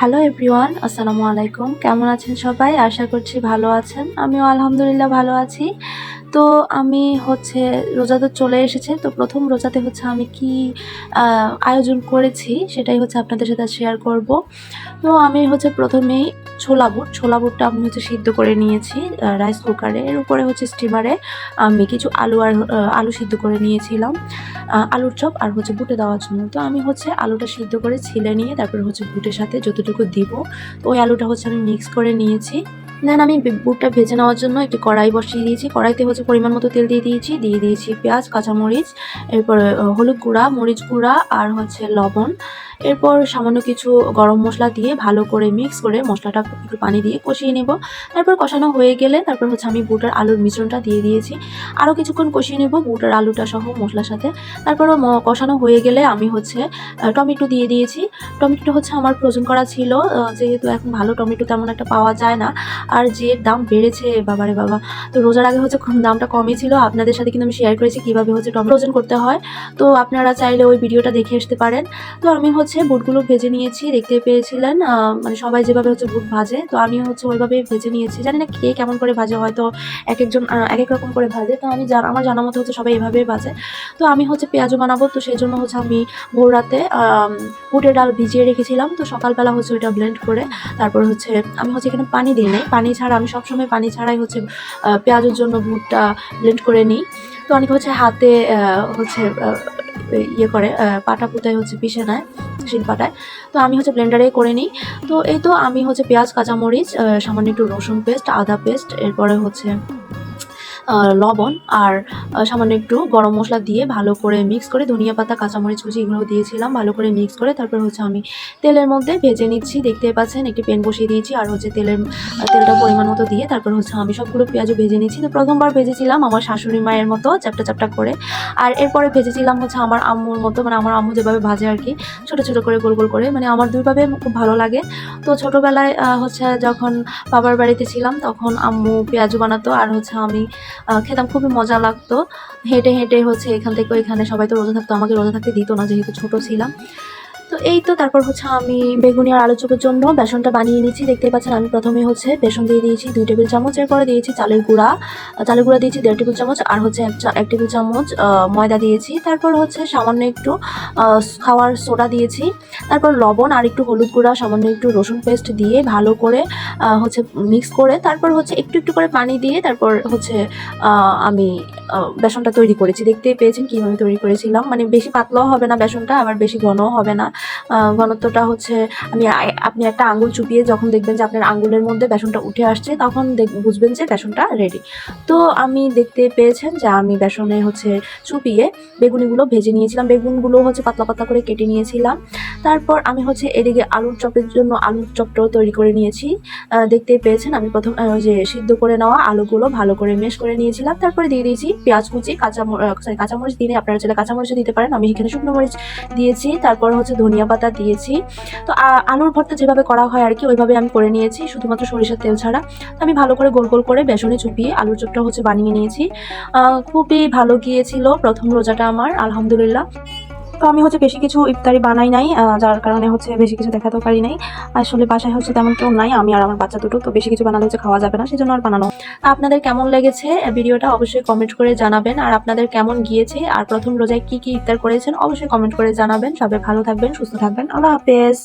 Hello everyone আসসালামু আলাইকুম কেমন আছেন সবাই? আশা করছি ভালো আছেন। আমিও আলহামদুলিল্লাহ ভালো আছি। তো আমি হচ্ছে রোজা তো চলে এসেছে। তো প্রথম রোজাতে হচ্ছে আমি কি আয়োজন করেছি সেটাই হচ্ছে আপনাদের সাথে শেয়ার করব। তো আমি হচ্ছে প্রথমেই ছোলা বুট, ছোলা বুটটা আমি হচ্ছে সিদ্ধ করে নিয়েছি রাইস কুকারে এর উপরে হচ্ছে স্টিমারে আমি কিছু আলু আর আলু সিদ্ধ করে নিয়েছিলাম আলুর চপ আর হচ্ছে বুটে দেওয়ার জন্য। তো আমি হচ্ছে আলুটা সিদ্ধ করে ছিলে নিয়ে তারপর হচ্ছে বুটের সাথে যতটুকু দিব, তো ওই আলুটা হচ্ছে আমি মিক্স করে নিয়েছি। দেন আমি বুটটা ভেজে নেওয়ার জন্য একটি কড়াই বসিয়ে দিয়েছি। কড়াইতে হচ্ছে পরিমাণ মতো তেল দিয়ে দিয়েছি। দিয়ে দিয়েছি পেঁয়াজ, কাঁচামরিচ, এরপর হলুদ গুঁড়া, মরিচ গুঁড়া আর হচ্ছে লবণ। এরপর সামান্য কিছু গরম মশলা দিয়ে ভালো করে মিক্স করে মশলাটা একটু পানি দিয়ে কষিয়ে নেব। তারপর কষানো হয়ে গেলে তারপর হচ্ছে আমি বুটার আলুর মিশ্রণটা দিয়ে দিয়েছি। আরও কিছুক্ষণ কষিয়ে নেব বুটার আলুটা সহ মশলার সাথে। তারপর কষানো হয়ে গেলে আমি হচ্ছে টমেটো দিয়ে দিয়েছি। টমেটোটা হচ্ছে আমার ফ্রোজেন করা ছিল যেহেতু এখন ভালো টমেটো তেমন একটা পাওয়া যায় না। আর যে দাম বেড়েছে, বাবারে বাবা। তো রোজার আগে হচ্ছে দামটা কমই ছিল। আপনাদের সাথে কিন্তু আমি শেয়ার করেছি কীভাবে হচ্ছে টমেটো ফ্রোজেন করতে হয়। তো আপনারা চাইলে ওই ভিডিওটা দেখে আসতে পারেন। তো আমি হচ্ছে বুটগুলো ভেজে নিয়েছি, দেখতে পেয়েছিলেন মানে সবাই যেভাবে হচ্ছে বুট ভাজে, তো আমি হচ্ছে ওইভাবে ভেজে নিয়েছি। জানি না কে কেমন করে ভাজে, হয়তো এক একজন এক এক রকম করে ভাজে, তো আমি আমার জানা মতো হচ্ছে সবাই এভাবেই ভাজে। তো আমি হচ্ছে পেঁয়াজও বানাবো, তো সেই জন্য হচ্ছে আমি ভোর রাতে বুটের ডাল ভিজিয়ে রেখেছিলাম, তো সকালবেলা হচ্ছে ওইটা ব্লেন্ড করে তারপর হচ্ছে আমি হচ্ছে এখানে পানি দিই নাই। পানি ছাড়া, আমি সবসময় পানি ছাড়াই হচ্ছে পেঁয়াজের জন্য বুটটা ব্লেন্ড করে নিই। তো অনেকে হচ্ছে হাতে হচ্ছে ইয়ে করে পাটা পুতায় হচ্ছে পিষে নেয়। শিল পাটায় তো আমি হচ্ছে ব্লেন্ডারে করে নিই। তো এই তো আমি হচ্ছে পেঁয়াজ, কাঁচামরিচ সামান্য একটু রসুন পেস্ট আদা পেস্ট এরপরে হচ্ছে লবণ আর সামান্য একটু গরম মশলা দিয়ে ভালো করে মিক্স করে ধনিয়া পাতা, কাঁচামরিচ কুচি এগুলো দিয়েছিলাম, ভালো করে মিক্স করে তারপর হচ্ছে আমি তেলের মধ্যে ভেজে নিচ্ছি। দেখতে পাচ্ছেন, একটি প্যান বসিয়ে দিয়েছি আর হচ্ছে তেলের তেলটা পরিমাণ মতো দিয়ে তারপর হচ্ছে আমি সবগুলো পেঁয়াজও ভেজে নিচ্ছি। তো প্রথমবার ভেজেছিলাম আমার শাশুড়ি মায়ের মতো চ্যাপটা চ্যাপটা করে। আর এরপরে ভেজেছিলাম হচ্ছে আমার আম্মুর মতো মানে আমার আম্মু যেভাবে ভাজে আর কি, ছোটো ছোটো করে, গোল গোল করে মানে আমার দুইভাবে খুব ভালো লাগে। তো ছোটোবেলায় হচ্ছে যখন বাবার বাড়িতে ছিলাম তখন আম্মু পেঁয়াজু বানাতো আর হচ্ছে আমি খেতাম, খুবই মজা লাগতো। হেঁটে হেঁটে হচ্ছে এখান থেকে ওইখানে সবাই তো রোজা থাকতো, আমাকে রোজা থাকতে দিত না, যেহেতু ছোট ছিলাম। তো এই তো, তারপর হচ্ছে আমি বেগুনি আর আলু চপের জন্য বেসনটা বানিয়ে নিয়েছি। দেখতে পাচ্ছেন, আমি প্রথমে হচ্ছে বেসন দিয়ে দিয়েছি দুই টেবিল চামচ, এরপরে দিয়েছি চালের গুঁড়া। চালের গুঁড়া দিয়েছি দেড় টেবিল চামচ, আর হচ্ছে এক টেবিল চামচ ময়দা দিয়েছি। তারপর হচ্ছে সামান্য একটু খাওয়ার সোডা দিয়েছি। তারপর লবণ আর একটু হলুদ গুঁড়া, সামান্য একটু রসুন পেস্ট দিয়ে ভালো করে হচ্ছে মিক্স করে, তারপর হচ্ছে একটু একটু করে পানি দিয়ে তারপর হচ্ছে আমি বেসনটা তৈরি করেছি। দেখতেই পেয়েছেন কীভাবে তৈরি করেছিলাম। মানে বেশি পাতলাও হবে না বেসনটা, আবার বেশি ঘনও হবে না। ঘনত্বটা হচ্ছে আমি আপনি একটা আঙ্গুল চুপিয়ে যখন দেখবেন যে আপনার আঙ্গুলের মধ্যে বেসনটা উঠে আসছে তখন বুঝবেন যে বেসনটা রেডি তো আমি দেখতে পেয়েছেন যে আমি বেসনে হচ্ছে চুপিয়ে বেগুনিগুলো ভেজে নিয়েছিলাম। বেগুনগুলো হচ্ছে পাতলা পাতলা করে কেটে নিয়েছিলাম। তারপর আমি হচ্ছে এদিকে আলুর চপের জন্য আলুর চপটাও তৈরি করে নিয়েছি। আহ, দেখতেই পেয়েছেন আমি প্রথম যে সিদ্ধ করে নেওয়া আলুগুলো ভালো করে মেশ করে নিয়েছিলাম। তারপরে দিয়ে দিয়েছি পেঁয়াজ কুচি কাঁচা সরি কাঁচামরিচ দিনে আপনারা চাইলে কাঁচামরিচও দিতে পারেন। আমি এখানে শুকনো মরিচ দিয়েছি। তারপর হচ্ছে ধনিয়া পাতা দিয়েছি। তো আলুর ভর্তা যেভাবে করা হয় আর কি, ওইভাবে আমি করে নিয়েছি, শুধুমাত্র সরিষার তেল ছাড়া। তো, আমি ভালো করে গোল গোল করে বেসনে চুপিয়ে আলুর চপটা হচ্ছে বানিয়ে নিয়েছি। খুবই ভালো গিয়েছিল প্রথম রোজাটা আমার, আলহামদুলিল্লাহ। তো আমি হচ্ছে বেশি কিছু ইফতারি বানাই নাই যার কারণে হচ্ছে বেশি কিছু দেখাতেও পারি নাই। আসলে বাসায় হচ্ছে তেমন কেউ নাই, আমি আর আমার বাচ্চা দুটো, তো বেশি কিছু বানালে হচ্ছে খাওয়া যাবে না, সেজন্য আর বানানো আপনাদের কেমন লেগেছে? ভিডিওটা অবশ্যই কমেন্ট করে জানাবেন। আর আপনাদের কেমন গিয়েছে? আর প্রথম রোজায় কি কি ইফতার করেছেন? অবশ্যই কমেন্ট করে জানাবেন। সবাই ভালো থাকবেন, সুস্থ থাকবেন। আল্লাহ হাফেজ।